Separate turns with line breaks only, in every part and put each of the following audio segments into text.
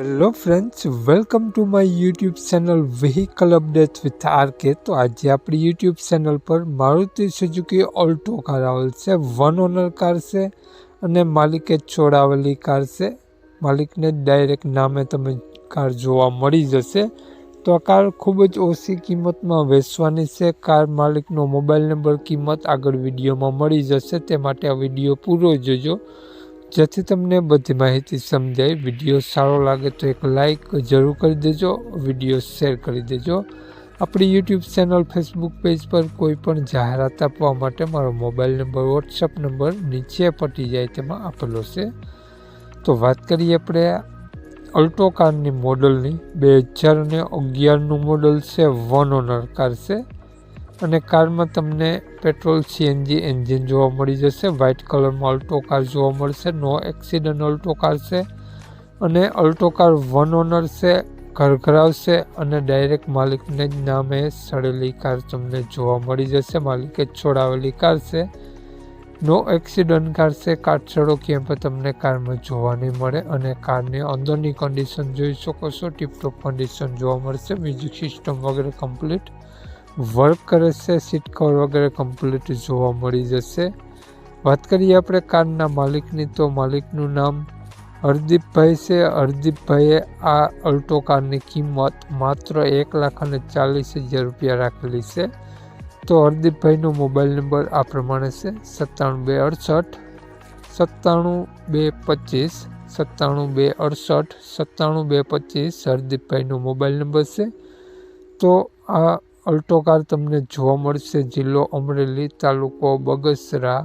Hello friends welcome to my YouTube channel vehicle update with RK તો આજે આપણી YouTube channel પર Maruti Suzuki Alto car આવેલ છે. વન ઓનર કાર છે અને માલિકે છોડાવેલી કાર છે. માલિકને ડાયરેક્ટ નામે તમે કાર જોવા મળી જશે. તો આ કાર ખૂબ જ ઓછી કિંમતમાં વેચવાની છે. કાર માલિકનો મોબાઈલ નંબર કિંમત આગળ વિડીયોમાં મળી જશે. તે માટે આ વીડિયો પૂરો જોજો. જેથી તમને બધી માહિતી સમજાય, વીડિયો સારો લાગે તો એક લાઈક જરૂર કરી દેજો, વીડિયો શેર કરી દેજો. આપણી યુટ્યુબ ચેનલ, ફેસબુક પેજ પર કોઈ પણ જાહેરાત આપવા માટે મારો મોબાઈલ નંબર વોટ્સઅપ નંબર નીચે પટી જાય તેમાં આપેલો છે. તો વાત કરીએ આપણે અલ્ટો કારની મોડલની. બે હજાર અને અગિયારનું મોડલ છે, વન ઓનર કાર છે. અને કારમાં તમને પેટ્રોલ સીએનજી એન્જિન જોવા મળી જશે. વ્હાઇટ કલરમાં અલ્ટો કાર જોવા મળશે. નો એક્સિડન્ટ અલ્ટો કાર છે. અને અલ્ટો કાર વન ઓનર છે, ઘરઘરાવશે અને ડાયરેક્ટ માલિકને જ નામે સડેલી કાર તમને જોવા મળી જશે. માલિકે છોડાવેલી કાર છે. નો એક્સિડન્ટ કાર છે. કાટછડો ક્યાંય પણ તમને કારમાં જોવા નહીં મળે અને કારની અંદરની કન્ડિશન જોઈ શકો છો. ટીપટોપ કન્ડિશન જોવા મળશે. મ્યુઝિક સિસ્ટમ વગેરે કમ્પ્લીટ વર્ક કરે છે સીટ કવર વગેરે કમ્પ્લીટ જોવા મળી જશે. વાત કરીએ આપણે કારના માલિકની, તો માલિકનું નામ હરદીપભાઈ છે. હરદીપભાઈએ આ અલ્ટો કારની કિંમત માત્ર એક લાખ અને ચાલીસ હજાર રૂપિયા રાખેલી છે. તો હરદીપભાઈનો મોબાઈલ નંબર આ પ્રમાણે છે, સત્તાણું બે અડસઠ, સત્તાણું બે પચીસ, સત્તાણું બે અડસઠ, સત્તાણું બે પચીસ હરદીપભાઈનો મોબાઈલ નંબર છે. તો આ અલ્ટો કાર તમને જોવા મળશે. જિલ્લો અમરેલી તાલુકો બગસરા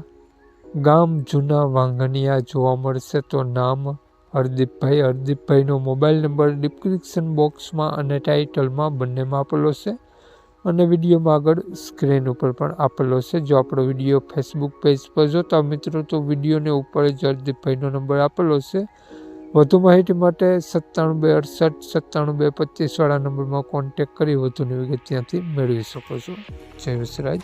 ગામ જૂના વાંગણિયા જોવા મળશે. તો નામ હરદીપભાઈ. હરદીપભાઈનો મોબાઈલ નંબર ડિસ્ક્રિપ્શન બોક્સમાં અને ટાઇટલમાં બંનેમાં આપેલો છે. અને વિડીયોમાં આગળ સ્ક્રીન ઉપર પણ આપેલો છે. જો આપણો વીડિયો ફેસબુક પેજ પર જોતા મિત્રો, તો વિડીયોને ઉપર જ હરદીપભાઈનો નંબર આપેલો છે. વધુ માહિતી માટે સત્તાણું બે અડસઠ, સત્તાણું બે પચીસવાળા નંબરમાં કોન્ટેક કરી વધુની વિગત ત્યાંથી મેળવી શકો છો. જય વિસરાજ